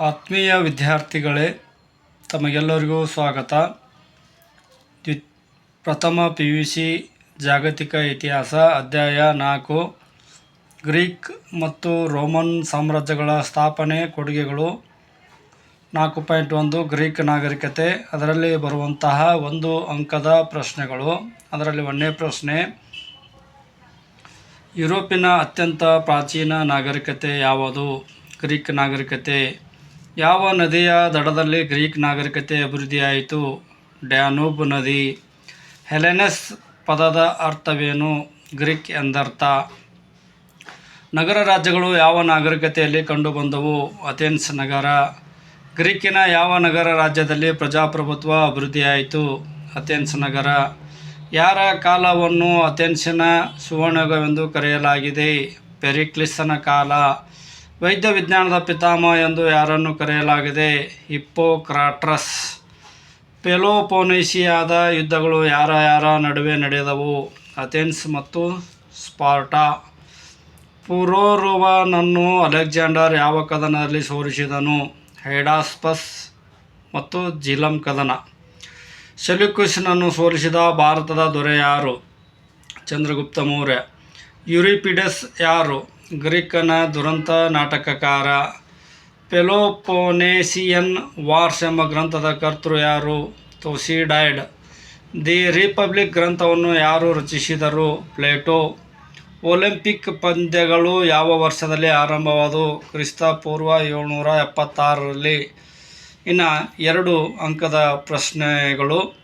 ಆತ್ಮೀಯ ವಿದ್ಯಾರ್ಥಿಗಳೇ, ತಮಗೆಲ್ಲರಿಗೂ ಸ್ವಾಗತ. ದ್ವಿ, ಪ್ರಥಮ ಪಿ ಯು ಸಿ ಜಾಗತಿಕ ಇತಿಹಾಸ ಅಧ್ಯಾಯ ನಾಲ್ಕು. ಗ್ರೀಕ್ ಮತ್ತು ರೋಮನ್ ಸಾಮ್ರಾಜ್ಯಗಳ ಸ್ಥಾಪನೆ ಕೊಡುಗೆಗಳು. ನಾಲ್ಕು ಪಾಯಿಂಟ್ ಒಂದು, ಗ್ರೀಕ್ ನಾಗರಿಕತೆ. ಅದರಲ್ಲಿ ಬರುವಂತಹ ಒಂದು ಅಂಕದ ಪ್ರಶ್ನೆಗಳು. ಅದರಲ್ಲಿ ಒಂದನೇ ಪ್ರಶ್ನೆ, ಯುರೋಪಿನ ಅತ್ಯಂತ ಪ್ರಾಚೀನ ನಾಗರಿಕತೆ ಯಾವುದು? ಗ್ರೀಕ್ ನಾಗರಿಕತೆ. ಯಾವ ನದಿಯ ದಡದಲ್ಲಿ ಗ್ರೀಕ್ ನಾಗರಿಕತೆ ಅಭಿವೃದ್ಧಿಯಾಯಿತು? ಡ್ಯಾನೂಬ್ ನದಿ. ಹೆಲೆನಸ್ ಪದದ ಅರ್ಥವೇನು? ಗ್ರೀಕ್ ಎಂದರ್ಥ. ನಗರ ರಾಜ್ಯಗಳು ಯಾವ ನಾಗರಿಕತೆಯಲ್ಲಿ ಕಂಡುಬಂದವು? ಅಥೆನ್ಸ್ ನಗರ. ಗ್ರೀಕಿನ ಯಾವ ನಗರ ರಾಜ್ಯದಲ್ಲಿ ಪ್ರಜಾಪ್ರಭುತ್ವ ಅಭಿವೃದ್ಧಿಯಾಯಿತು? ಅಥೆನ್ಸ್ ನಗರ. ಯಾರ ಕಾಲವನ್ನು ಅಥೆನ್ಸಿನ ಸುವರ್ಣಯುಗವೆಂದು ಕರೆಯಲಾಗಿದೆ? ಪೆರಿಕ್ಲಿಸ್ಸನ ಕಾಲ. ವೈದ್ಯ ವಿಜ್ಞಾನದ ಪಿತಾಮಹ ಎಂದು ಯಾರನ್ನು ಕರೆಯಲಾಗಿದೆ? ಹಿಪ್ಪೋಕ್ರಾಟ್ರಸ್ ಪೆಲೋಪೋನೇಷಿಯಾದ ಯುದ್ಧಗಳು ಯಾರ ಯಾರ ನಡುವೆ ನಡೆದವು? ಅಥೆನ್ಸ್ ಮತ್ತು ಸ್ಪಾರ್ಟಾ. ಪುರೋರುವನನ್ನು ಅಲೆಕ್ಸಾಂಡರ್ ಯಾವ ಕದನದಲ್ಲಿ ಸೋಲಿಸಿದನು ಹೈಡಾಸ್ಪಸ್ ಮತ್ತು ಜಿಲಂ ಕದನ. ಸೆಲ್ಯೂಕಸ್ನನ್ನು ಸೋಲಿಸಿದ ಭಾರತದ ದೊರೆ ಯಾರು? ಚಂದ್ರಗುಪ್ತ ಮೌರ್ಯ. ಯುರಿಪಿಡಸ್ ಯಾರು? ಗ್ರೀಕನ ದುರಂತ ನಾಟಕಕಾರ ಪೆಲೋಪೊನೇಸಿಯನ್ ವಾರ್ಸ್ ಎಂಬ ಗ್ರಂಥದ ಕರ್ತೃ ಯಾರು? ತೊಸಿಡೈಡ್ ದಿ ರಿಪಬ್ಲಿಕ್ ಗ್ರಂಥವನ್ನು ಯಾರು ರಚಿಸಿದರು? ಪ್ಲೇಟೋ. ಒಲಿಂಪಿಕ್ ಪಂದ್ಯಗಳು ಯಾವ ವರ್ಷದಲ್ಲಿ ಆರಂಭವಾದವು? ಕ್ರಿಸ್ತ ಪೂರ್ವ ಏಳ್ನೂರ ಎಪ್ಪತ್ತಾರರಲ್ಲಿ. ಇನ್ನು ಎರಡು ಅಂಕದ ಪ್ರಶ್ನೆಗಳು.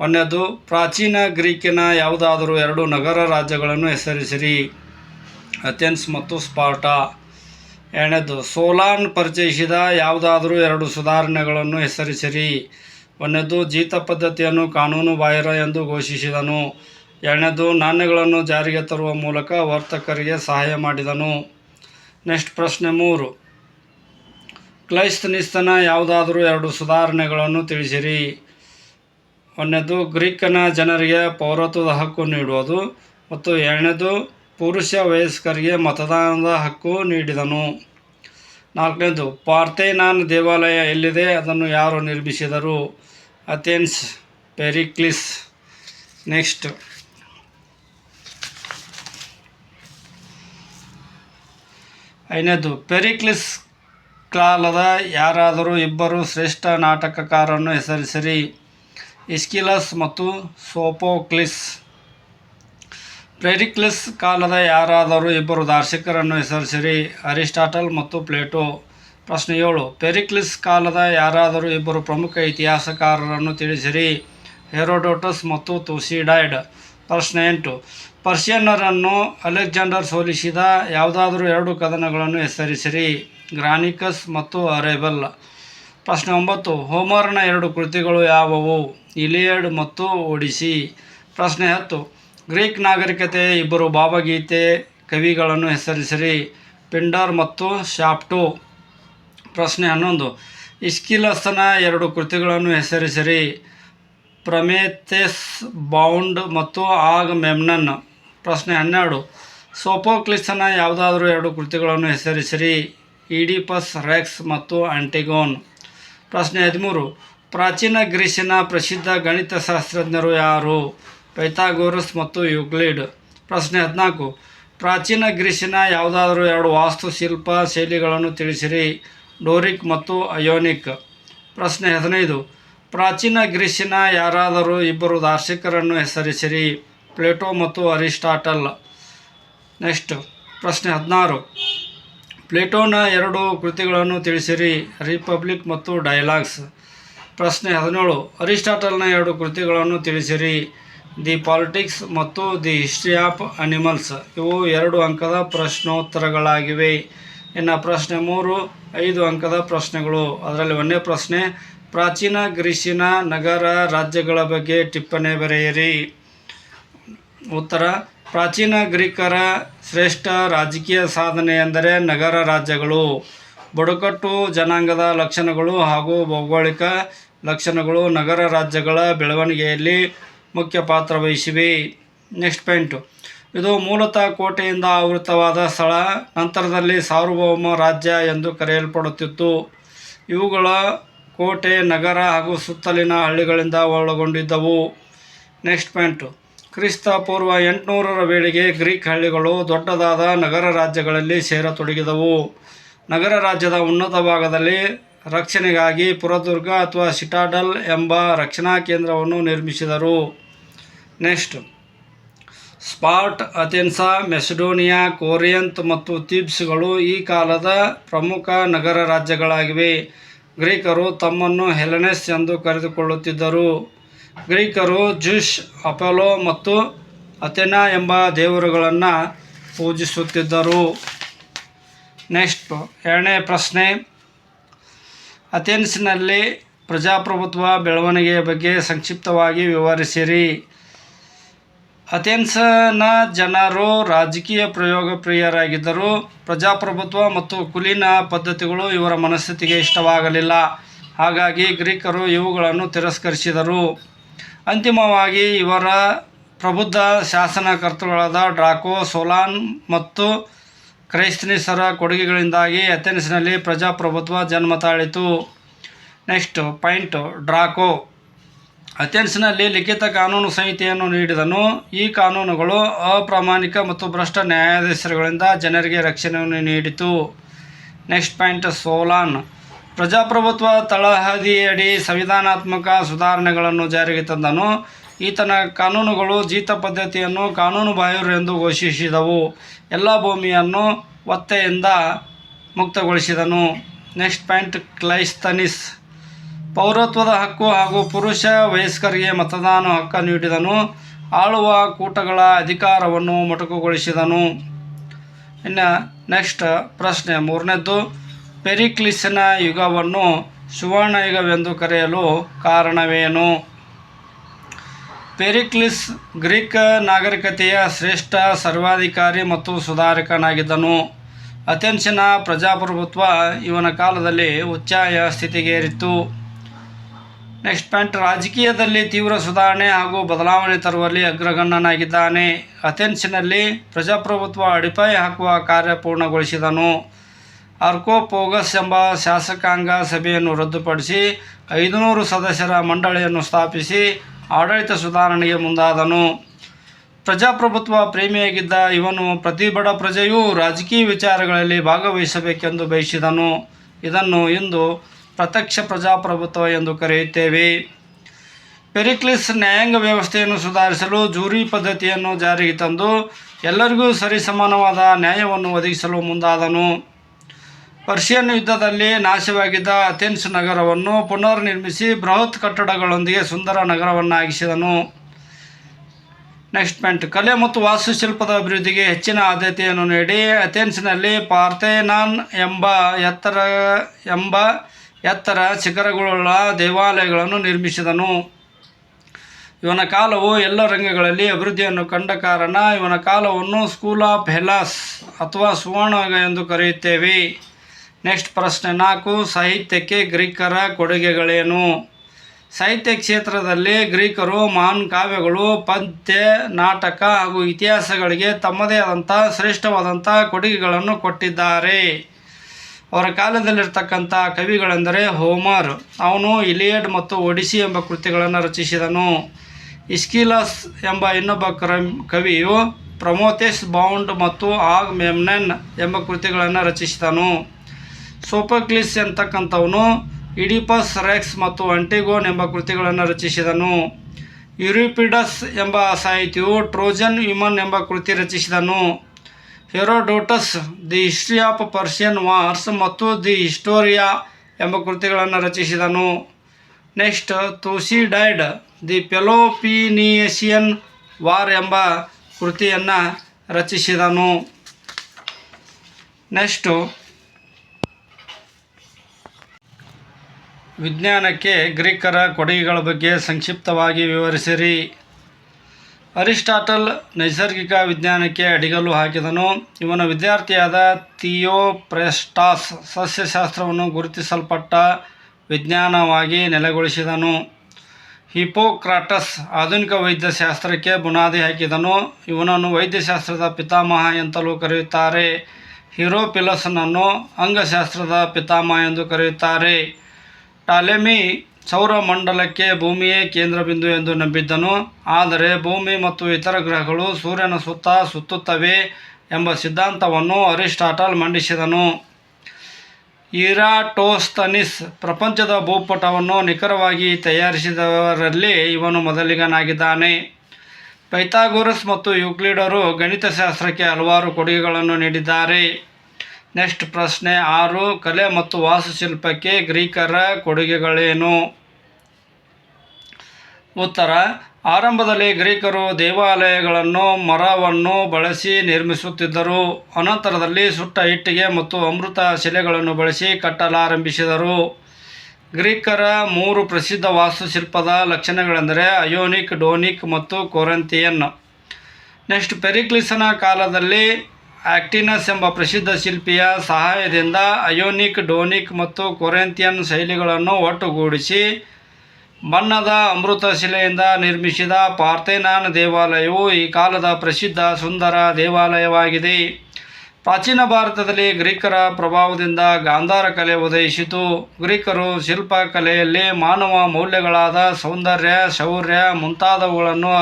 ಒಂದನೇದು, ಪ್ರಾಚೀನ ಗ್ರೀಕಿನ ಯಾವುದಾದರೂ ಎರಡು ನಗರ ರಾಜ್ಯಗಳನ್ನು ಹೆಸರಿಸಿರಿ. ಅಥೆನ್ಸ್ ಮತ್ತು ಸ್ಪಾರ್ಟಾ. ಎರಡನೇದು, ಸೋಲಾನ್ ಪರಿಚಯಿಸಿದ ಯಾವುದಾದರೂ ಎರಡು ಸುಧಾರಣೆಗಳನ್ನು ಹೆಸರಿಸಿರಿ. ಒಂದನೇದು, ಜೀತ ಪದ್ಧತಿಯನ್ನು ಕಾನೂನು ಬಾಹಿರ ಎಂದು ಘೋಷಿಸಿದನು. ಎರಡನೇದು, ನಾಣ್ಯಗಳನ್ನು ಜಾರಿಗೆ ತರುವ ಮೂಲಕ ವರ್ತಕರಿಗೆ ಸಹಾಯ ಮಾಡಿದನು. ನೆಕ್ಸ್ಟ್ ಪ್ರಶ್ನೆ ಮೂರು. ಕ್ಲೈಸ್ತನಿಸ್ತನ ಯಾವುದಾದರೂ ಎರಡು ಸುಧಾರಣೆಗಳನ್ನು ತಿಳಿಸಿರಿ. ಒಂದನೇದು, ಗ್ರೀಕನ ಜನರಿಗೆ ಪೌರತ್ವದ ಹಕ್ಕು ನೀಡುವುದು ಮತ್ತು ಎರಡನೇದು ಪುರುಷ ವಯಸ್ಕರಿಗೆ ಮತದಾನದ ಹಕ್ಕು ನೀಡಿದನು. ನಾಲ್ಕನೇದು, ಪಾರ್ಥೇನಾನ್ ದೇವಾಲಯ ಎಲ್ಲಿದೆ? ಅದನ್ನು ಯಾರು ನಿರ್ಮಿಸಿದರು? Athens Pericles. ನೆಕ್ಸ್ಟ್. ಐದನೇದು, ಪೆರಿಕ್ಲಿಸ್ ಕಾಲದ ಯಾರಾದರೂ ಇಬ್ಬರು ಶ್ರೇಷ್ಠ ನಾಟಕಕಾರರನ್ನು ಹೆಸರಿಸಿರಿ. ಇಸ್ಕಿಲಸ್ ಮತ್ತು ಸೋಪೋಕ್ಲಿಸ್. ಪೆರಿಕ್ಲಿಸ್ ಕಾಲದ ಯಾರಾದರೂ ಇಬ್ಬರು ದಾರ್ಶನಿಕರನ್ನು ಹೆಸರಿಸಿರಿ. ಅರಿಸ್ಟಾಟಲ್ ಮತ್ತು ಪ್ಲೇಟೋ, ಪ್ರಶ್ನೆ ಏಳು. ಪೆರಿಕ್ಲಿಸ್ ಕಾಲದ ಯಾರಾದರೂ ಇಬ್ಬರು ಪ್ರಮುಖ ಇತಿಹಾಸಕಾರರನ್ನು ತಿಳಿಸಿರಿ. ಹೆರೋಡೋಟಸ್ ಮತ್ತು ತುಸಿಡೈಡ್ ಪ್ರಶ್ನೆ ಎಂಟು. ಪರ್ಷಿಯನ್ನರನ್ನು ಅಲೆಕ್ಸಾಂಡರ್ ಸೋಲಿಸಿದ ಯಾವುದಾದರೂ ಎರಡು ಕದನಗಳನ್ನು ಹೆಸರಿಸಿರಿ. ಗ್ರಾನಿಕಸ್ ಮತ್ತು ಅರೇಬಲ್. ಪ್ರಶ್ನೆ ಒಂಬತ್ತು. ಹೋಮರ್ನ ಎರಡು ಕೃತಿಗಳು ಯಾವುವು? ಇಲಿಯಡ್ ಮತ್ತು ಒಡಿಸಿ. ಪ್ರಶ್ನೆ ಹತ್ತು. ಗ್ರೀಕ್ ನಾಗರಿಕತೆ, ಇಬ್ಬರು ಭಾವಗೀತೆ ಕವಿಗಳನ್ನು ಹೆಸರಿಸಿರಿ. ಪಿಂಡರ್ ಮತ್ತು ಶಾಪ್ಟು. ಪ್ರಶ್ನೆ ಹನ್ನೊಂದು. ಇಸ್ಕಿಲಸ್ನ ಎರಡು ಕೃತಿಗಳನ್ನು ಹೆಸರಿಸಿರಿ. ಪ್ರಮೇತೆಸ್ ಬೌಂಡ್ ಮತ್ತು ಆಗ್ ಮೆಮ್ನನ್ ಪ್ರಶ್ನೆ ಹನ್ನೆರಡು. ಸೋಪೋಕ್ಲಿಸ್ನ ಯಾವುದಾದರೂ ಎರಡು ಕೃತಿಗಳನ್ನು ಹೆಸರಿಸಿರಿ. ಇಡಿಪಸ್ ರೆಕ್ಸ್ ಮತ್ತು ಆಂಟಿಗೋನ್. ಪ್ರಶ್ನೆ ಹದಿಮೂರು. ಪ್ರಾಚೀನ ಗ್ರೀಸಿನ ಪ್ರಸಿದ್ಧ ಗಣಿತಶಾಸ್ತ್ರಜ್ಞರು ಯಾರು? ಪೈಥಾಗೋರಸ್ ಮತ್ತು ಯುಕ್ಲಿಡ್. ಪ್ರಶ್ನೆ ಹದಿನಾಲ್ಕು. ಪ್ರಾಚೀನ ಗ್ರೀಸಿನ ಯಾವುದಾದರೂ ಎರಡು ವಾಸ್ತುಶಿಲ್ಪ ಶೈಲಿಗಳನ್ನು ತಿಳಿಸಿರಿ, ಡೋರಿಕ್ ಮತ್ತು ಅಯೋನಿಕ್. ಪ್ರಶ್ನೆ ಹದಿನೈದು. ಪ್ರಾಚೀನ ಗ್ರೀಸಿನ ಯಾರಾದರೂ ಇಬ್ಬರು ದಾರ್ಶಿಕರನ್ನು ಹೆಸರಿಸಿರಿ, ಪ್ಲೇಟೋ ಮತ್ತು ಅರಿಸ್ಟಾಟಲ್. ನೆಕ್ಸ್ಟ್. ಪ್ರಶ್ನೆ ಹದಿನಾರು. ಪ್ಲೇಟೋನ ಎರಡು ಕೃತಿಗಳನ್ನು ತಿಳಿಸಿರಿ, ರಿಪಬ್ಲಿಕ್ ಮತ್ತು ಡೈಲಾಗ್ಸ್. ಪ್ರಶ್ನೆ ಹದಿನೇಳು. ಅರಿಸ್ಟಾಟಲ್ನ ಎರಡು ಕೃತಿಗಳನ್ನು ತಿಳಿಸಿರಿ ದಿ ಪಾಲಿಟಿಕ್ಸ್ ಮತ್ತು ದಿ ಹಿಸ್ಟ್ರಿ ಆಫ್ ಅನಿಮಲ್ಸ್. ಇವು ಎರಡು ಅಂಕದ ಪ್ರಶ್ನೋತ್ತರಗಳಾಗಿವೆ. ಇನ್ನು ಪ್ರಶ್ನೆ ಮೂರು, ಐದು ಅಂಕದ ಪ್ರಶ್ನೆಗಳು. ಅದರಲ್ಲಿ ಒಂದೇ ಪ್ರಶ್ನೆ, ಪ್ರಾಚೀನ ಗ್ರೀಸಿನ ನಗರ ರಾಜ್ಯಗಳ ಬಗ್ಗೆ ಟಿಪ್ಪಣಿ ಬರೆಯಿರಿ. ಉತ್ತರ, ಪ್ರಾಚೀನ ಗ್ರೀಕರ ಶ್ರೇಷ್ಠ ರಾಜಕೀಯ ಸಾಧನೆ ಎಂದರೆ ನಗರ ರಾಜ್ಯಗಳು. ಬುಡಕಟ್ಟು, ಜನಾಂಗದ ಲಕ್ಷಣಗಳು ಹಾಗೂ ಭೌಗೋಳಿಕ ಲಕ್ಷಣಗಳು ನಗರ ರಾಜ್ಯಗಳ ಬೆಳವಣಿಗೆಯಲ್ಲಿ ಮುಖ್ಯ ಪಾತ್ರ ವಹಿಸಿವೆ. Next point. ಇದು ಮೂಲತಃ ಕೋಟೆಯಿಂದ ಆವೃತವಾದ ಸ್ಥಳ. ನಂತರದಲ್ಲಿ ಸಾರ್ವಭೌಮ ರಾಜ್ಯ ಎಂದು ಕರೆಯಲ್ಪಡುತ್ತಿತ್ತು. ಇವುಗಳ ಕೋಟೆ, ನಗರ ಹಾಗೂ ಸುತ್ತಲಿನ ಹಳ್ಳಿಗಳಿಂದ ಒಳಗೊಂಡಿದ್ದವು. Next point. ಕ್ರಿಸ್ತ ಪೂರ್ವ ಎಂಟುನೂರರ ವೇಳೆಗೆ ಗ್ರೀಕ್ ಹಳ್ಳಿಗಳು ದೊಡ್ಡದಾದ ನಗರ ರಾಜ್ಯಗಳಲ್ಲಿ ಸೇರತೊಡಗಿದವು. ನಗರ ರಾಜ್ಯದ ಉನ್ನತ ಭಾಗದಲ್ಲಿ ರಕ್ಷಣೆಗಾಗಿ ಪುರದುರ್ಗ ಅಥವಾ ಸಿಟಾಡಲ್ ಎಂಬ ರಕ್ಷಣಾ ಕೇಂದ್ರವನ್ನು ನಿರ್ಮಿಸಿದರು. Next. Sparta Athens, Macedonia, Corinth ಮತ್ತು ಥೀಬ್ಸ್ಗಳು ಈ ಕಾಲದ ಪ್ರಮುಖ ನಗರ ರಾಜ್ಯಗಳಾಗಿವೆ. ಗ್ರೀಕರು ತಮ್ಮನ್ನು ಹೆಲನೆಸ್ ಎಂದು ಕರೆದುಕೊಳ್ಳುತ್ತಿದ್ದರು. ಗ್ರೀಕರು ಜುಷ್ ಅಪೋಲೋ ಮತ್ತು ಅಥೆನಾ ಎಂಬ ದೇವರುಗಳನ್ನು ಪೂಜಿಸುತ್ತಿದ್ದರು. ನೆಕ್ಸ್ಟ್, ಎರಡನೇ ಪ್ರಶ್ನೆ. ಅಥೆನ್ಸ್ನಲ್ಲಿ ಪ್ರಜಾಪ್ರಭುತ್ವ ಬೆಳವಣಿಗೆಯ ಬಗ್ಗೆ ಸಂಕ್ಷಿಪ್ತವಾಗಿ ವಿವರಿಸಿರಿ. ಅಥೆನ್ಸ್ನ ಜನರು ರಾಜಕೀಯ ಪ್ರಯೋಗ ಪ್ರಿಯರಾಗಿದ್ದರು. ಪ್ರಜಾಪ್ರಭುತ್ವ ಮತ್ತು ಕುಲೀನ ಪದ್ಧತಿಗಳು ಇವರ ಮನಸ್ಥಿತಿಗೆ ಇಷ್ಟವಾಗಲಿಲ್ಲ. ಹಾಗಾಗಿ ಗ್ರೀಕರು ಇವುಗಳನ್ನು ತಿರಸ್ಕರಿಸಿದರು. ಅಂತಿಮವಾಗಿ ಇವರ ಪ್ರಬುದ್ಧ ಶಾಸನಕರ್ತೃಗಳಾದ ಡ್ರಾಕೋ, ಸೋಲಾನ್ ಮತ್ತು ಕ್ರೈಸ್ತನಿಸರ ಕೊಡುಗೆಗಳಿಂದಾಗಿ ಅಥೆನ್ಸ್ನಲ್ಲಿ ಪ್ರಜಾಪ್ರಭುತ್ವ ಜನ್ಮ ತಾಳಿತು ನೆಕ್ಸ್ಟ್ ಪಾಯಿಂಟು, ಡ್ರಾಕೋ. ಅಥೆನ್ಸ್ನಲ್ಲಿ ಲಿಖಿತ ಕಾನೂನು ಸಂಹಿತೆಯನ್ನು ನೀಡಿದನು. ಈ ಕಾನೂನುಗಳು ಅಪ್ರಾಮಾಣಿಕ ಮತ್ತು ಭ್ರಷ್ಟ ನ್ಯಾಯಾಧೀಶರುಗಳಿಂದ ಜನರಿಗೆ ರಕ್ಷಣೆಯನ್ನು ನೀಡಿತು. Next point, Solon. ಪ್ರಜಾಪ್ರಭುತ್ವ ತಳಹದಿಯಡಿ ಸಂವಿಧಾನಾತ್ಮಕ ಸುಧಾರಣೆಗಳನ್ನು ಜಾರಿಗೆ ತಂದನು. ಈತನ ಕಾನೂನುಗಳು ಜೀತ ಪದ್ಧತಿಯನ್ನು ಕಾನೂನುಬಾಹಿರ ಎಂದು ಘೋಷಿಸಿದವು. ಎಲ್ಲ ಭೂಮಿಯನ್ನು ಒತ್ತೆಯಿಂದ ಮುಕ್ತಗೊಳಿಸಿದನು. Next point, Cleisthenes. ಪೌರತ್ವದ ಹಕ್ಕು ಹಾಗೂ ಪುರುಷ ವಯಸ್ಕರಿಗೆ ಮತದಾನ ಹಕ್ಕು ನೀಡಿದನು. ಆಳುವ ಕೂಟಗಳ ಅಧಿಕಾರವನ್ನು ಮೊಟಕುಗೊಳಿಸಿದನು. ಇನ್ನು ನೆಕ್ಸ್ಟ್ ಪ್ರಶ್ನೆ ಮೂರನೇದ್ದು, ಪೆರಿಕ್ಲಿಸ್ನ ಯುಗವನ್ನು ಸುವರ್ಣ ಯುಗವೆಂದು ಕರೆಯಲು ಕಾರಣವೇನು? ಪೆರಿಕ್ಲಿಸ್ ಗ್ರೀಕ್ ನಾಗರಿಕತೆಯ ಶ್ರೇಷ್ಠ ಸರ್ವಾಧಿಕಾರಿ ಮತ್ತು ಸುಧಾರಕನಾಗಿದ್ದನು. ಅಥೆನ್ಸಿನ ಪ್ರಜಾಪ್ರಭುತ್ವ ಇವನ ಕಾಲದಲ್ಲಿ ಉಚ್ಚಾಯ ಸ್ಥಿತಿಗೇರಿತ್ತು. ನೆಕ್ಸ್ಟ್ ಪಾಯಿಂಟ್ ರಾಜಕೀಯದಲ್ಲಿ ತೀವ್ರ ಸುಧಾರಣೆ ಹಾಗೂ ಬದಲಾವಣೆ ತರುವಲ್ಲಿ ಅಗ್ರಗಣ್ಯನಾಗಿದ್ದಾನೆ. ಅಥೆನ್ಸ್ನಲ್ಲಿ ಪ್ರಜಾಪ್ರಭುತ್ವ ಅಡಿಪಾಯ ಹಾಕುವ ಕಾರ್ಯ ಪೂರ್ಣಗೊಳಿಸಿದನು. ಆರ್ಕೋಪೋಗಸ್ ಎಂಬ ಶಾಸಕಾಂಗ ಸಭೆಯನ್ನು ರದ್ದುಪಡಿಸಿ ಐದುನೂರು ಸದಸ್ಯರ ಮಂಡಳಿಯನ್ನು ಸ್ಥಾಪಿಸಿ ಆಡಳಿತ ಸುಧಾರಣೆಗೆ ಮುಂದಾದನು. ಪ್ರಜಾಪ್ರಭುತ್ವ ಪ್ರೇಮಿಯಾಗಿದ್ದ ಇವನು ಪ್ರತಿ ಬಡ ಪ್ರಜೆಯೂ ರಾಜಕೀಯ ವಿಚಾರಗಳಲ್ಲಿ ಭಾಗವಹಿಸಬೇಕೆಂದು ಬಯಸಿದನು. ಇದನ್ನು ಇಂದು ಪ್ರತ್ಯಕ್ಷ ಪ್ರಜಾಪ್ರಭುತ್ವ ಎಂದು ಕರೆಯುತ್ತೇವೆ. ಪೆರಿಕ್ಲಿಸ್ ನ್ಯಾಯಾಂಗ ವ್ಯವಸ್ಥೆಯನ್ನು ಸುಧಾರಿಸಲು ಜೂರಿ ಪದ್ಧತಿಯನ್ನು ಜಾರಿಗೆ ತಂದು ಎಲ್ಲರಿಗೂ ಸರಿಸಮಾನವಾದ ನ್ಯಾಯವನ್ನು ಒದಗಿಸಲು ಮುಂದಾದನು. ಪರ್ಷಿಯನ್ ಯುದ್ಧದಲ್ಲಿ ನಾಶವಾಗಿದ್ದ ಅಥೆನ್ಸ್ ನಗರವನ್ನು ಪುನರ್ನಿರ್ಮಿಸಿ ಬೃಹತ್ ಕಟ್ಟಡಗಳೊಂದಿಗೆ ಸುಂದರ ನಗರವನ್ನಾಗಿಸಿದನು. Next point. ಕಲೆ ಮತ್ತು ವಾಸ್ತುಶಿಲ್ಪದ ಅಭಿವೃದ್ಧಿಗೆ ಹೆಚ್ಚಿನ ಆದ್ಯತೆಯನ್ನು ನೀಡಿ ಅಥೆನ್ಸ್ನಲ್ಲಿ ಪಾರ್ಥೇನಾನ್ ಎಂಬ ಎತ್ತರ ಎಂಬ ಎತ್ತರ ಶಿಖರಗಳುಳ್ಳ ದೇವಾಲಯಗಳನ್ನು ನಿರ್ಮಿಸಿದನು. ಇವನ ಕಾಲವು ಎಲ್ಲ ರಂಗಗಳಲ್ಲಿ ಅಭಿವೃದ್ಧಿಯನ್ನು ಕಂಡ ಕಾರಣ ಇವನ ಕಾಲವನ್ನು ಸ್ಕೂಲ್ ಆಫ್ ಹೆಲಾಸ್ ಅಥವಾ ಸುವರ್ಣಯುಗ ಎಂದು ಕರೆಯುತ್ತೇವೆ. ನೆಕ್ಸ್ಟ್ ಪ್ರಶ್ನೆ ನಾಲ್ಕು, ಸಾಹಿತ್ಯಕ್ಕೆ ಗ್ರೀಕರ ಕೊಡುಗೆಗಳೇನು? ಸಾಹಿತ್ಯ ಕ್ಷೇತ್ರದಲ್ಲಿ ಗ್ರೀಕರು ಮಹಾನ್ ಕಾವ್ಯಗಳು, ಪದ್ಯ, ನಾಟಕ ಹಾಗೂ ಇತಿಹಾಸಗಳಿಗೆ ತಮ್ಮದೇ ಆದಂಥ ಶ್ರೇಷ್ಠವಾದಂಥ ಕೊಡುಗೆಗಳನ್ನು ಕೊಟ್ಟಿದ್ದಾರೆ. ಅವರ ಕಾಲದಲ್ಲಿರ್ತಕ್ಕಂಥ ಕವಿಗಳೆಂದರೆ ಹೋಮರ್. ಅವನು ಇಲಿಯಡ್ ಮತ್ತು ಒಡಿಸಿ ಎಂಬ ಕೃತಿಗಳನ್ನು ರಚಿಸಿದನು. ಇಸ್ಕಿಲಸ್ ಎಂಬ ಇನ್ನೊಬ್ಬ ಕವಿಯು ಪ್ರಮೋತೆಸ್ ಬೌಂಡ್ ಮತ್ತು ಆಗ್ ಮೆಮ್ನೆನ್ ಎಂಬ ಕೃತಿಗಳನ್ನು ರಚಿಸಿದನು. ಸೋಪಕ್ಲಿಸ್ ಎಂತಕ್ಕಂಥವನು ಇಡಿಪಸ್, ರೆಕ್ಸ್ ಮತ್ತು ಅಂಟಿಗೋನ್ ಎಂಬ ಕೃತಿಗಳನ್ನು ರಚಿಸಿದನು. ಯುರಿಪಿಡಸ್ ಎಂಬ ಸಾಹಿತಿಯು ಟ್ರೋಜನ್ ವಿಮನ್ ಎಂಬ ಕೃತಿ ರಚಿಸಿದನು. Herodotus the history of Persian wars ಮತ್ತು ದಿ ಹಿಸ್ಟೋರಿಯಾ ಎಂಬ ಕೃತಿಗಳನ್ನು ರಚಿಸಿದನು. Next Thucydides the Peloponnesian war ಎಂಬ ಕೃತಿಯನ್ನು ರಚಿಸಿದನು. ನೆಕ್ಸ್ಟು ವಿಜ್ಞಾನಕ್ಕೆ ಗ್ರೀಕರ ಕೊಡುಗೆಗಳ ಬಗ್ಗೆ ಸಂಕ್ಷಿಪ್ತವಾಗಿ ವಿವರಿಸಿರಿ. ಅರಿಸ್ಟಾಟಲ್ ನೈಸರ್ಗಿಕ ವಿಜ್ಞಾನಕ್ಕೆ ಅಡಿಗಲ್ಲು ಹಾಕಿದನು. ಇವನ ವಿದ್ಯಾರ್ಥಿಯಾದ ಥಿಯೋಪ್ರೆಸ್ಟಾಸ್ ಸಸ್ಯಶಾಸ್ತ್ರವನ್ನು ಗುರುತಿಸಲ್ಪಟ್ಟ ವಿಜ್ಞಾನವಾಗಿ ನೆಲೆಗೊಳಿಸಿದನು. ಹಿಪೋಕ್ರಾಟಸ್ ಆಧುನಿಕ ವೈದ್ಯಶಾಸ್ತ್ರಕ್ಕೆ ಬುನಾದಿ ಹಾಕಿದನು. ಇವನನ್ನು ವೈದ್ಯಶಾಸ್ತ್ರದ ಪಿತಾಮಹ ಎಂತಲೂ ಕರೆಯುತ್ತಾರೆ. ಹಿರೋಪಿಲಸನನ್ನು ಅಂಗಶಾಸ್ತ್ರದ ಪಿತಾಮಹ ಎಂದು ಕರೆಯುತ್ತಾರೆ. ಟಾಲೆಮಿ ಸೌರಮಂಡಲಕ್ಕೆ ಭೂಮಿಯೇ ಕೇಂದ್ರಬಿಂದು ಎಂದು ನಂಬಿದ್ದನು. ಆದರೆ ಭೂಮಿ ಮತ್ತು ಇತರ ಗ್ರಹಗಳು ಸೂರ್ಯನ ಸುತ್ತ ಸುತ್ತುತ್ತವೆ ಎಂಬ ಸಿದ್ಧಾಂತವನ್ನು ಅರಿಸ್ಟಾಟಲ್ ಮಂಡಿಸಿದನು. ಇರಾಟೋಸ್ತನಿಸ್ ಪ್ರಪಂಚದ ಭೂಪಟವನ್ನು ನಿಖರವಾಗಿ ತಯಾರಿಸಿದವರಲ್ಲಿ ಇವನು ಮೊದಲಿಗನಾಗಿದ್ದಾನೆ. ಪೈಥಾಗೋರಸ್ ಮತ್ತು ಯುಕ್ಲಿಡರು ಗಣಿತಶಾಸ್ತ್ರಕ್ಕೆ ಹಲವಾರು ಕೊಡುಗೆಗಳನ್ನು ನೀಡಿದ್ದಾರೆ. ನೆಕ್ಸ್ಟ್ ಪ್ರಶ್ನೆ ಆರು, ಕಲೆ ಮತ್ತು ವಾಸ್ತುಶಿಲ್ಪಕ್ಕೆ ಗ್ರೀಕರ ಕೊಡುಗೆಗಳೇನು? ಉತ್ತರ, ಆರಂಭದಲ್ಲಿ ಗ್ರೀಕರು ದೇವಾಲಯಗಳನ್ನು, ಮರವನ್ನು ಬಳಸಿ ನಿರ್ಮಿಸುತ್ತಿದ್ದರು. ಅನಂತರದಲ್ಲಿ ಸುಟ್ಟ ಇಟ್ಟಿಗೆ ಮತ್ತು ಅಮೃತ ಶಿಲೆಗಳನ್ನು ಬಳಸಿ ಕಟ್ಟಲಾರಂಭಿಸಿದರು. ಗ್ರೀಕರ ಮೂರು ಪ್ರಸಿದ್ಧ ವಾಸ್ತುಶಿಲ್ಪದ ಲಕ್ಷಣಗಳೆಂದರೆ ಅಯೋನಿಕ್, ಡೋನಿಕ್ ಮತ್ತು ಕೊರಂತಿಯನ್ ನೆಕ್ಸ್ಟ್, ಪೆರಿಕ್ಲಿಸನ ಕಾಲದಲ್ಲಿ ಆಕ್ಟಿನಸ್ ಎಂಬ ಪ್ರಸಿದ್ಧ ಶಿಲ್ಪಿಯ ಸಹಾಯದಿಂದ ಅಯೋನಿಕ್, ಡೋನಿಕ್ ಮತ್ತು ಕೊರೆಂತಿಯನ್ ಶೈಲಿಗಳನ್ನು ಒಟ್ಟುಗೂಡಿಸಿ ಬಣ್ಣದ ಅಮೃತ ಶಿಲೆಯಿಂದ ನಿರ್ಮಿಸಿದ ಪಾರ್ಥೆನಾನ್ ದೇವಾಲಯವು ಈ ಕಾಲದ ಪ್ರಸಿದ್ಧ ಸುಂದರ ದೇವಾಲಯವಾಗಿದೆ. ಪ್ರಾಚೀನ ಭಾರತದಲ್ಲಿ ಗ್ರೀಕರ ಪ್ರಭಾವದಿಂದ ಗಾಂಧಾರ ಕಲೆ ಉದಯಿಸಿತು ಗ್ರೀಕರು ಶಿಲ್ಪಕಲೆಯಲ್ಲಿ ಮಾನವ ಮೌಲ್ಯಗಳಾದ ಸೌಂದರ್ಯ, ಶೌರ್ಯ ಮುಂತಾದವುಗಳನ್ನು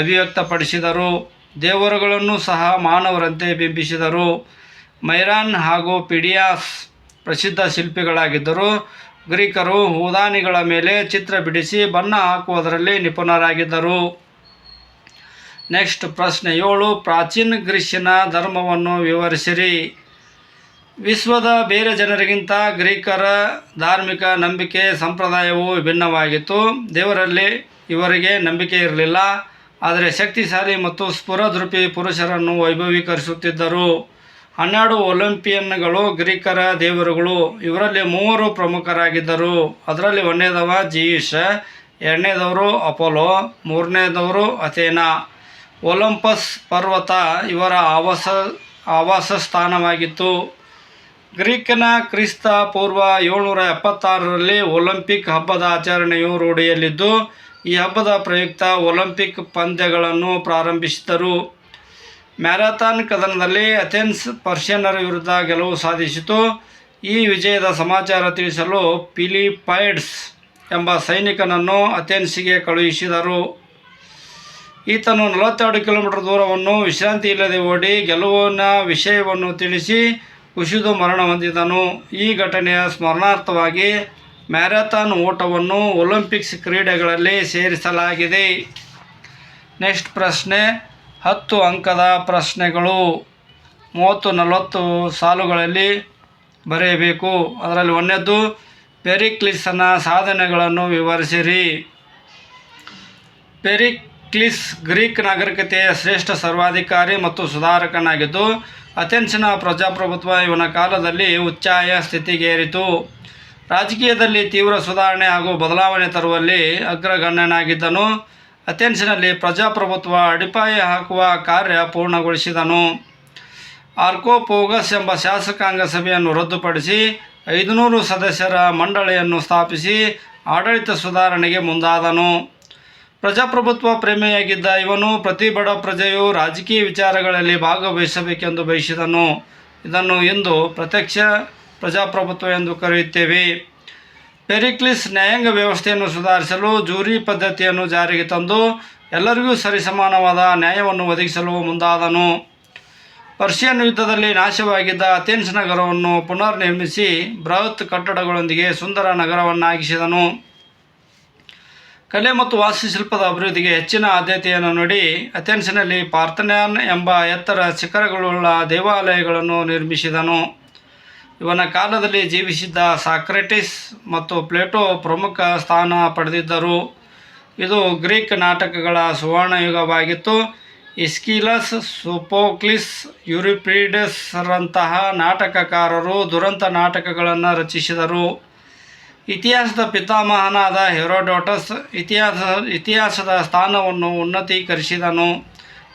ಅಭಿವ್ಯಕ್ತಪಡಿಸಿದರು. ದೇವರುಗಳನ್ನು ಸಹ ಮಾನವರಂತೆ ಬಿಂಬಿಸಿದರು. ಮೈರಾನ್ ಹಾಗೂ ಪಿಡಿಯಾಸ್ ಪ್ರಸಿದ್ಧ ಶಿಲ್ಪಿಗಳಾಗಿದ್ದರು. ಗ್ರೀಕರು ಹೂದಾನಿಗಳ ಮೇಲೆ ಚಿತ್ರ ಬಿಡಿಸಿ ಬಣ್ಣ ಹಾಕುವುದರಲ್ಲಿ ನಿಪುಣರಾಗಿದ್ದರು. ನೆಕ್ಸ್ಟ್ ಪ್ರಶ್ನೆ ಏಳು, ಪ್ರಾಚೀನ ಗ್ರೀಸಿನ ಧರ್ಮವನ್ನು ವಿವರಿಸಿರಿ. ವಿಶ್ವದ ಬೇರೆ ಜನರಿಗಿಂತ ಗ್ರೀಕರ ಧಾರ್ಮಿಕ ನಂಬಿಕೆ ಸಂಪ್ರದಾಯವು ವಿಭಿನ್ನವಾಗಿತ್ತು ದೇವರಲ್ಲಿ ಇವರಿಗೆ ನಂಬಿಕೆ ಇರಲಿಲ್ಲ. ಆದರೆ ಶಕ್ತಿಶಾಲಿ ಮತ್ತು ಸ್ಫುರದೃಪಿ ಪುರುಷರನ್ನು ವೈಭವೀಕರಿಸುತ್ತಿದ್ದರು. ಹನ್ನೆರಡು ಒಲಿಂಪಿಯನ್ಗಳು, ಗ್ರೀಕರ ದೇವರುಗಳು, ಇವರಲ್ಲಿ ಮೂವರು ಪ್ರಮುಖರಾಗಿದ್ದರು. ಅದರಲ್ಲಿ ಒಂದನೇದವ ಜೀಶ ಎರಡನೇದವರು ಅಪೋಲೋ, ಮೂರನೇದವರು ಅಥೇನಾ. ಒಲಂಪಸ್ ಪರ್ವತ ಇವರ ಆವಾಸ ಆವಾಸ ಸ್ಥಾನವಾಗಿತ್ತು ಗ್ರೀಕ್ನ ಕ್ರಿಸ್ತ ಪೂರ್ವ ಏಳ್ನೂರ ಎಪ್ಪತ್ತಾರರಲ್ಲಿ ಒಲಿಂಪಿಕ್ ಹಬ್ಬದ ಆಚರಣೆಯು ರೂಢಿಯಲ್ಲಿದ್ದು ಈ ಹಬ್ಬದ ಪ್ರಯುಕ್ತ ಒಲಿಂಪಿಕ್ ಪಂದ್ಯಗಳನ್ನು ಪ್ರಾರಂಭಿಸಿದರು ಮ್ಯಾರಥಾನ್ ಕದನದಲ್ಲಿ ಅಥೆನ್ಸ್ ಪರ್ಷಿಯನ್ನರ ವಿರುದ್ಧ ಗೆಲುವು ಸಾಧಿಸಿತು. ಈ ವಿಜಯದ ಸಮಾಚಾರ ತಿಳಿಸಲು ಪಿಲಿಪೈಡ್ಸ್ ಎಂಬ ಸೈನಿಕನನ್ನು ಅಥೆನ್ಸಿಗೆ ಕಳುಹಿಸಿದರು. ಈತನು ನಲವತ್ತೆರಡು ಕಿಲೋಮೀಟರ್ ದೂರವನ್ನು ವಿಶ್ರಾಂತಿ ಇಲ್ಲದೆ ಓಡಿ ಗೆಲುವಿನ ವಿಷಯವನ್ನು ತಿಳಿಸಿ ಕುಸಿದು ಮರಣ ಹೊಂದಿದನು. ಈ ಘಟನೆಯ ಸ್ಮರಣಾರ್ಥವಾಗಿ ಮ್ಯಾರಥಾನ್ ಓಟವನ್ನು ಒಲಿಂಪಿಕ್ಸ್ ಕ್ರೀಡೆಗಳಲ್ಲಿ ಸೇರಿಸಲಾಗಿದೆ. ನೆಕ್ಸ್ಟ್ ಪ್ರಶ್ನೆ, ಹತ್ತು ಅಂಕದ ಪ್ರಶ್ನೆಗಳು ಮೂವತ್ತು ನಲವತ್ತು ಸಾಲುಗಳಲ್ಲಿ ಬರೆಯಬೇಕು. ಅದರಲ್ಲಿ ಒಂದನೇದ್ದು ಪೆರಿಕ್ಲಿಸನ ಸಾಧನೆಗಳನ್ನು ವಿವರಿಸಿರಿ. ಪೆರಿಕ್ಲಿಸ್ ಗ್ರೀಕ್ ನಾಗರಿಕತೆಯ ಶ್ರೇಷ್ಠ ಸರ್ವಾಧಿಕಾರಿ ಮತ್ತು ಸುಧಾರಕನಾಗಿದ್ದು, ಅಥೆನ್ಸಿನ ಪ್ರಜಾಪ್ರಭುತ್ವ ಇವನ ಕಾಲದಲ್ಲಿ ಉಚ್ಚಾಯ ಸ್ಥಿತಿಗೇರಿತು. ರಾಜಕೀಯದಲ್ಲಿ ತೀವ್ರ ಸುಧಾರಣೆ ಹಾಗೂ ಬದಲಾವಣೆ ತರುವಲ್ಲಿ ಅಗ್ರಗಣ್ಯನಾಗಿದ್ದನು. ಅಥೆನ್ಸಿನಲ್ಲಿ ಪ್ರಜಾಪ್ರಭುತ್ವ ಅಡಿಪಾಯ ಹಾಕುವ ಕಾರ್ಯ ಪೂರ್ಣಗೊಳಿಸಿದನು. ಆರ್ಕೋಪೋಗಸ್ ಎಂಬ ಶಾಸಕಾಂಗ ಸಭೆಯನ್ನು ರದ್ದುಪಡಿಸಿ ಐದುನೂರು ಸದಸ್ಯರ ಮಂಡಳಿಯನ್ನು ಸ್ಥಾಪಿಸಿ ಆಡಳಿತ ಸುಧಾರಣೆಗೆ ಮುಂದಾದನು. ಪ್ರಜಾಪ್ರಭುತ್ವ ಪ್ರೇಮಿಯಾಗಿದ್ದ ಇವನು ಪ್ರತಿ ಬಡ ಪ್ರಜೆಯು ರಾಜಕೀಯ ವಿಚಾರಗಳಲ್ಲಿ ಭಾಗವಹಿಸಬೇಕೆಂದು ಬಯಸಿದನು. ಇದನ್ನು ಇಂದು ಪ್ರತ್ಯಕ್ಷ ಪ್ರಜಾಪ್ರಭುತ್ವ ಎಂದು ಕರೆಯುತ್ತೇವೆ. ಪೆರಿಕ್ಲಿಸ್ ನ್ಯಾಯಾಂಗ ವ್ಯವಸ್ಥೆಯನ್ನು ಸುಧಾರಿಸಲು ಜೂರಿ ಪದ್ಧತಿಯನ್ನು ಜಾರಿಗೆ ತಂದು ಎಲ್ಲರಿಗೂ ಸರಿಸಮಾನವಾದ ನ್ಯಾಯವನ್ನು ಒದಗಿಸಲು ಮುಂದಾದನು. ಪರ್ಷಿಯನ್ ಯುದ್ಧದಲ್ಲಿ ನಾಶವಾಗಿದ್ದ ಅಥೆನ್ಸ್ ನಗರವನ್ನು ಪುನರ್ ನಿರ್ಮಿಸಿ ಬೃಹತ್ ಕಟ್ಟಡಗಳೊಂದಿಗೆ ಸುಂದರ ನಗರವನ್ನಾಗಿಸಿದನು. ಕಲೆ ಮತ್ತು ವಾಸ್ತುಶಿಲ್ಪದ ಅಭಿವೃದ್ಧಿಗೆ ಹೆಚ್ಚಿನ ಆದ್ಯತೆಯನ್ನು ನೀಡಿ ಅಥೆನ್ಸ್ನಲ್ಲಿ ಪಾರ್ಥನ್ಯಾನ್ ಎಂಬ ಎತ್ತರ ಶಿಖರಗಳುಳ್ಳ ದೇವಾಲಯಗಳನ್ನು ನಿರ್ಮಿಸಿದನು. ಇವನ ಕಾಲದಲ್ಲಿ ಜೀವಿಸಿದ್ದ ಸಾಕ್ರೆಟಿಸ್ ಮತ್ತು ಪ್ಲೇಟೋ ಪ್ರಮುಖ ಸ್ಥಾನ ಪಡೆದಿದ್ದರು. ಇದು ಗ್ರೀಕ್ ನಾಟಕಗಳ ಸುವರ್ಣಯುಗವಾಗಿತ್ತು. ಇಸ್ಕಿಲಸ್ ಸೋಫೋಕ್ಲಿಸ್ ಯುರಿಪಿಡಸ್ರಂತಹ ನಾಟಕಕಾರರು ದುರಂತ ನಾಟಕಗಳನ್ನು ರಚಿಸಿದರು. ಇತಿಹಾಸದ ಪಿತಾಮಹನಾದ ಹೆರೋಡೋಟಸ್ ಇತಿಹಾಸ, ಇತಿಹಾಸದ ಸ್ಥಾನವನ್ನು ಉನ್ನತೀಕರಿಸಿದನು.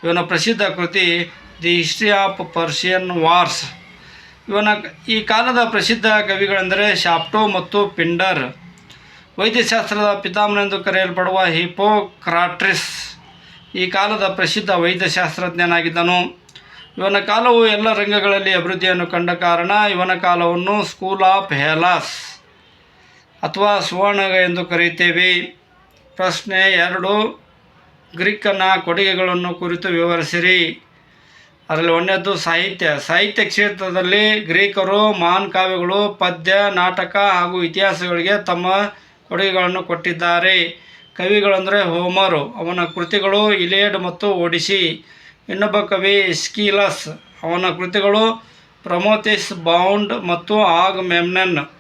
ಇವನ ಪ್ರಸಿದ್ಧ ಕೃತಿ the history of Persian wars. ಇವನ ಈ ಕಾಲದ ಪ್ರಸಿದ್ಧ ಕವಿಗಳೆಂದರೆ ಶಾಪ್ಟೋ ಮತ್ತು ಪಿಂಡರ್. ವೈದ್ಯಶಾಸ್ತ್ರದ ಪಿತಾಮನೆಂದು ಕರೆಯಲ್ಪಡುವ ಹಿಪೋಕ್ರಾಟ್ರಿಸ್ ಈ ಕಾಲದ ಪ್ರಸಿದ್ಧ ವೈದ್ಯಶಾಸ್ತ್ರಜ್ಞನಾಗಿದ್ದನು. ಇವನ ಕಾಲವು ಎಲ್ಲ ರಂಗಗಳಲ್ಲಿ ಅಭಿವೃದ್ಧಿಯನ್ನು ಕಂಡ ಕಾರಣ ಇವನ ಕಾಲವನ್ನು ಸ್ಕೂಲ್ ಆಫ್ ಹೆಲಾಸ್ ಅಥವಾ ಸುವರ್ಣಗ ಎಂದು ಕರೆಯುತ್ತೇವೆ. ಪ್ರಶ್ನೆ ಎರಡು, ಗ್ರೀಕನ ಕೊಡುಗೆಗಳನ್ನು ಕುರಿತು ವಿವರಿಸಿರಿ. ಅದರಲ್ಲಿ ಒಂದನೇದ್ದು ಸಾಹಿತ್ಯ. ಸಾಹಿತ್ಯ ಕ್ಷೇತ್ರದಲ್ಲಿ ಗ್ರೀಕರು, ಮಹಾನ್ ಕಾವ್ಯಗಳು, ಪದ್ಯ, ನಾಟಕ ಹಾಗೂ ಇತಿಹಾಸಗಳಿಗೆ ತಮ್ಮ ಕೊಡುಗೆಗಳನ್ನು ಕೊಟ್ಟಿದ್ದಾರೆ. ಕವಿಗಳಂದರೆ ಹೋಮರು. ಅವನ ಕೃತಿಗಳು ಇಲಿಯಡ್ ಮತ್ತು ಒಡಿಸಿ ಇನ್ನೊಬ್ಬ ಕವಿ ಸ್ಕೀಲಸ್. ಅವನ ಕೃತಿಗಳು ಪ್ರಮೋತಿಸ್ ಬೌಂಡ್ ಮತ್ತು ಆಗ್ ಮೆಮ್ನನ್.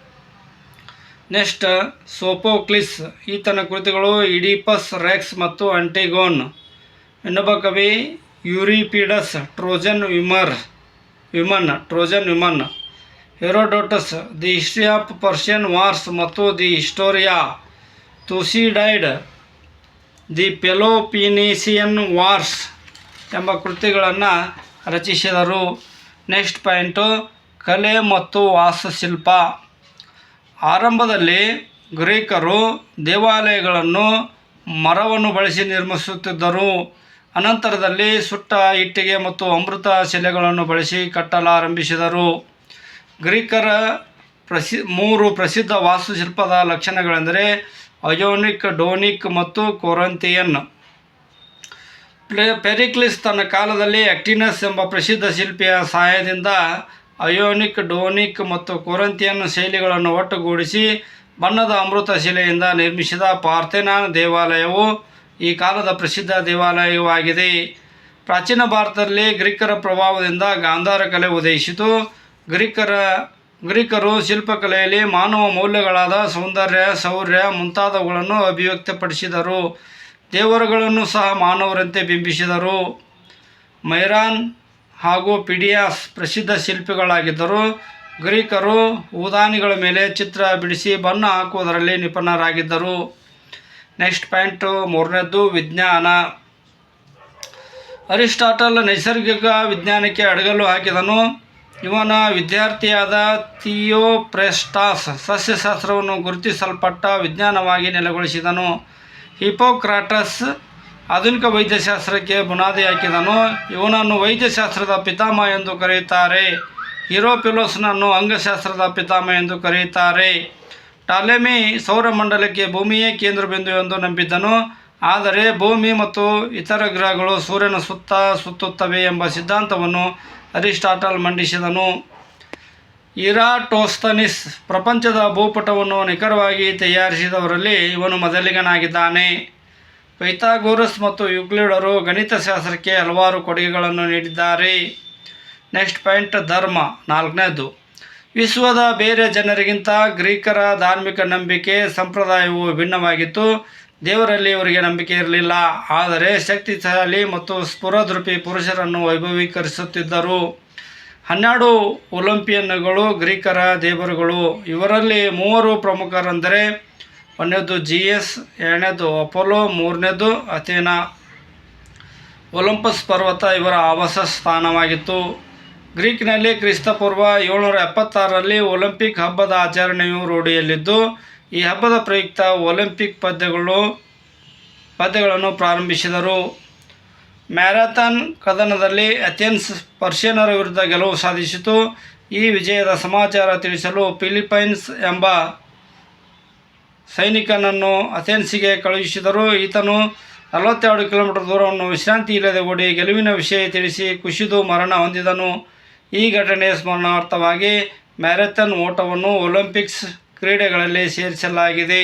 ನೆಕ್ಸ್ಟ್, ಸೋಪೋಕ್ಲಿಸ್. ಈತನ ಕೃತಿಗಳು ಇಡಿಪಸ್, ರೆಕ್ಸ್ ಮತ್ತು ಅಂಟಿಗೋನ್. ಇನ್ನೊಬ್ಬ ಕವಿ Euripides, Trojan women, women, Trojan women, Herodotus, the history of Persian wars ಮತ್ತು the Historia, Thucydides, the Peloponnesian wars ಎಂಬ ಕೃತಿಗಳನ್ನು ರಚಿಸಿದರು. ನೆಕ್ಸ್ಟ್ ಪಾಯಿಂಟು, ಕಲೆ ಮತ್ತು ವಾಸ್ತುಶಿಲ್ಪ. ಆರಂಭದಲ್ಲಿ ಗ್ರೀಕರು ದೇವಾಲಯಗಳನ್ನು ಮರವನ್ನು ಬಳಸಿ ನಿರ್ಮಿಸುತ್ತಿದ್ದರು. ಅನಂತರದಲ್ಲಿ ಸುಟ್ಟ ಇಟ್ಟಿಗೆ ಮತ್ತು ಅಮೃತ ಶಿಲೆಗಳನ್ನು ಬಳಸಿ ಕಟ್ಟಲಾರಂಭಿಸಿದರು. ಗ್ರೀಕರ ಪ್ರಸಿ, ಮೂರು ಪ್ರಸಿದ್ಧ ವಾಸ್ತುಶಿಲ್ಪದ ಲಕ್ಷಣಗಳೆಂದರೆ ಅಯೋನಿಕ್, ಡೋನಿಕ್ ಮತ್ತು ಕೊರಂತಿಯನ್ ಪ್ಲೇ, ಪೆರಿಕ್ಲಿಸ್ ತನ್ನ ಕಾಲದಲ್ಲಿ ಆಕ್ಟಿನಸ್ ಎಂಬ ಪ್ರಸಿದ್ಧ ಶಿಲ್ಪಿಯ ಸಹಾಯದಿಂದ ಅಯೋನಿಕ್, ಡೋನಿಕ್ ಮತ್ತು ಕೊರಂತಿಯನ್ ಶೈಲಿಗಳನ್ನು ಒಟ್ಟುಗೂಡಿಸಿ ಬಣ್ಣದ ಅಮೃತ ಶಿಲೆಯಿಂದ ನಿರ್ಮಿಸಿದ ಪಾರ್ಥೆನಾನ್ ದೇವಾಲಯವು ಈ ಕಾಲದ ಪ್ರಸಿದ್ಧ ದೇವಾಲಯವಾಗಿದೆ. ಪ್ರಾಚೀನ ಭಾರತದಲ್ಲಿ ಗ್ರೀಕರ ಪ್ರಭಾವದಿಂದ ಗಾಂಧಾರ ಕಲೆ ಉದಯಿಸಿತು. ಗ್ರೀಕರ, ಗ್ರೀಕರು ಶಿಲ್ಪಕಲೆಯಲ್ಲಿ ಮಾನವ ಮೌಲ್ಯಗಳಾದ ಸೌಂದರ್ಯ, ಶೌರ್ಯ ಮುಂತಾದವುಗಳನ್ನು ಅಭಿವ್ಯಕ್ತಪಡಿಸಿದರು. ದೇವರುಗಳನ್ನು ಸಹ ಮಾನವರಂತೆ ಬಿಂಬಿಸಿದರು. ಮೈರಾನ್ ಹಾಗೂ ಪಿಡಿಯಾಸ್ ಪ್ರಸಿದ್ಧ ಶಿಲ್ಪಿಗಳಾಗಿದ್ದರು. ಗ್ರೀಕರು ಊದಾನಿಗಳ ಮೇಲೆ ಚಿತ್ರ ಬಿಡಿಸಿ ಬಣ್ಣ ಹಾಕುವುದರಲ್ಲಿ ನಿಪುಣರಾಗಿದ್ದರು. ನೆಕ್ಸ್ಟ್ ಪಾಯಿಂಟು ಮೂರನೇದ್ದು ವಿಜ್ಞಾನ. ಅರಿಸ್ಟಾಟಲ್ ನೈಸರ್ಗಿಕ ವಿಜ್ಞಾನಕ್ಕೆ ಅಡಗಲು ಹಾಕಿದನು. ಇವನ ವಿದ್ಯಾರ್ಥಿಯಾದ ಥಿಯೋಪ್ರೆಸ್ಟಾಸ್ ಸಸ್ಯಶಾಸ್ತ್ರವನ್ನು ಗುರುತಿಸಲ್ಪಟ್ಟ ವಿಜ್ಞಾನವಾಗಿ ನೆಲೆಗೊಳಿಸಿದನು. ಹಿಪೋಕ್ರಾಟಸ್ ಆಧುನಿಕ ವೈದ್ಯಶಾಸ್ತ್ರಕ್ಕೆ ಬುನಾದಿ ಹಾಕಿದನು. ಇವನನ್ನು ವೈದ್ಯಶಾಸ್ತ್ರದ ಪಿತಾಮಹ ಎಂದು ಕರೆಯುತ್ತಾರೆ. ಹಿರೋಪಿಲೋಸ್ನನ್ನು ಅಂಗಶಾಸ್ತ್ರದ ಪಿತಾಮಹ ಎಂದು ಕರೆಯುತ್ತಾರೆ. ಟಾಲೆಮಿ ಸೌರಮಂಡಲಕ್ಕೆ ಭೂಮಿಯೇ ಕೇಂದ್ರಬಿಂದು ಎಂದು ನಂಬಿದ್ದನು. ಆದರೆ ಭೂಮಿ ಮತ್ತು ಇತರ ಗ್ರಹಗಳು ಸೂರ್ಯನ ಸುತ್ತ ಸುತ್ತುತ್ತವೆ ಎಂಬ ಸಿದ್ಧಾಂತವನ್ನು ಅರಿಸ್ಟಾಟಲ್ ಮಂಡಿಸಿದನು. ಇರಾಟೋಸ್ತನಿಸ್ ಪ್ರಪಂಚದ ಭೂಪಟವನ್ನು ನಿಖರವಾಗಿ ತಯಾರಿಸಿದವರಲ್ಲಿ ಇವನು ಮೊದಲಿಗನಾಗಿದ್ದಾನೆ. ಪೈಥಾಗೋರಸ್ ಮತ್ತು ಯುಕ್ಲಿಡರು ಗಣಿತಶಾಸ್ತ್ರಕ್ಕೆ ಹಲವಾರು ಕೊಡುಗೆಗಳನ್ನು ನೀಡಿದ್ದಾರೆ. ನೆಕ್ಸ್ಟ್ ಪಾಯಿಂಟ್, ಧರ್ಮ. ನಾಲ್ಕನೇದು ವಿಶ್ವದ ಬೇರೆ ಜನರಿಗಿಂತ ಗ್ರೀಕರ ಧಾರ್ಮಿಕ ನಂಬಿಕೆ ಸಂಪ್ರದಾಯವು ಭಿನ್ನವಾಗಿತ್ತು. ದೇವರಲ್ಲಿ ಇವರಿಗೆ ನಂಬಿಕೆ ಇರಲಿಲ್ಲ. ಆದರೆ ಶಕ್ತಿಶಾಲಿ ಮತ್ತು ಸ್ಫುರದೃಪಿ ಪುರುಷರನ್ನು ವೈಭವೀಕರಿಸುತ್ತಿದ್ದರು. ಹನ್ನೆರಡು ಒಲಿಂಪಿಯನ್ಗಳು, ಗ್ರೀಕರ ದೇವರುಗಳು, ಇವರಲ್ಲಿ ಮೂವರು ಪ್ರಮುಖರೆಂದರೆ ಒಂದನೇದು ಜಿ ಎಸ್ ಎರಡನೇದು ಅಪೋಲೋ ಮೂರನೇದು ಅಥೇನಾ. ಒಲಂಪಸ್ ಪರ್ವತ ಇವರ ಆವಾಸ ಸ್ಥಾನವಾಗಿತ್ತು. ಗ್ರೀಕ್ನಲ್ಲಿ ಕ್ರಿಸ್ತಪೂರ್ವ ಏಳ್ನೂರ ಎಪ್ಪತ್ತಾರರಲ್ಲಿ ಒಲಿಂಪಿಕ್ ಹಬ್ಬದ ಆಚರಣೆಯು ರೂಢಿಯಲ್ಲಿದ್ದು, ಈ ಹಬ್ಬದ ಪ್ರಯುಕ್ತ ಒಲಿಂಪಿಕ್ ಪದ್ಯಗಳು, ಪದ್ಯಗಳನ್ನು ಪ್ರಾರಂಭಿಸಿದರು. ಮ್ಯಾರಥಾನ್ ಕದನದಲ್ಲಿ ಅಥೆನ್ಸ್ ಪರ್ಷಿಯನರ ವಿರುದ್ಧ ಗೆಲುವು ಸಾಧಿಸಿತು. ಈ ವಿಜಯದ ಸಮಾಚಾರ ತಿಳಿಸಲು ಫಿಲಿಪೈನ್ಸ್ ಎಂಬ ಸೈನಿಕನನ್ನು ಅಥೆನ್ಸಿಗೆ ಕಳುಹಿಸಿದರು. ಈತನು ನಲವತ್ತೆರಡು ಕಿಲೋಮೀಟರ್ ದೂರವನ್ನು ವಿಶ್ರಾಂತಿ ಇಲ್ಲದೆ ಓಡಿ ಗೆಲುವಿನ ವಿಷಯ ತಿಳಿಸಿ ಕುಸಿದು ಮರಣ ಹೊಂದಿದನು. ಈ ಘಟನೆಯ ಸ್ಮರಣಾರ್ಥವಾಗಿ ಮ್ಯಾರಥಾನ್ ಓಟವನ್ನು ಒಲಿಂಪಿಕ್ಸ್ ಕ್ರೀಡೆಗಳಲ್ಲಿ ಸೇರಿಸಲಾಗಿದೆ.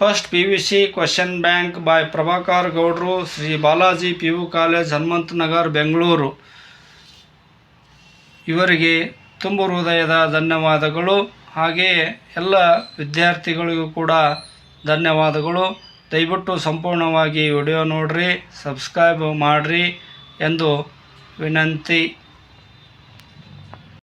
First P U C question bank by Prabhakar ಗೌಡ್ರು, Shri Balaji P U college Hanumantha Nagar, Bengaluru. ಇವರಿಗೆ ತುಂಬು ಹೃದಯದ ಧನ್ಯವಾದಗಳು. ಹಾಗೆಯೇ ಎಲ್ಲ ವಿದ್ಯಾರ್ಥಿಗಳಿಗೂ ಕೂಡ ಧನ್ಯವಾದಗಳು. ದಯವಿಟ್ಟು ಸಂಪೂರ್ಣವಾಗಿ ವಿಡಿಯೋ ನೋಡಿರಿ, ಸಬ್ಸ್ಕ್ರೈಬ್ ಮಾಡಿರಿ ಎಂದು વિનંતી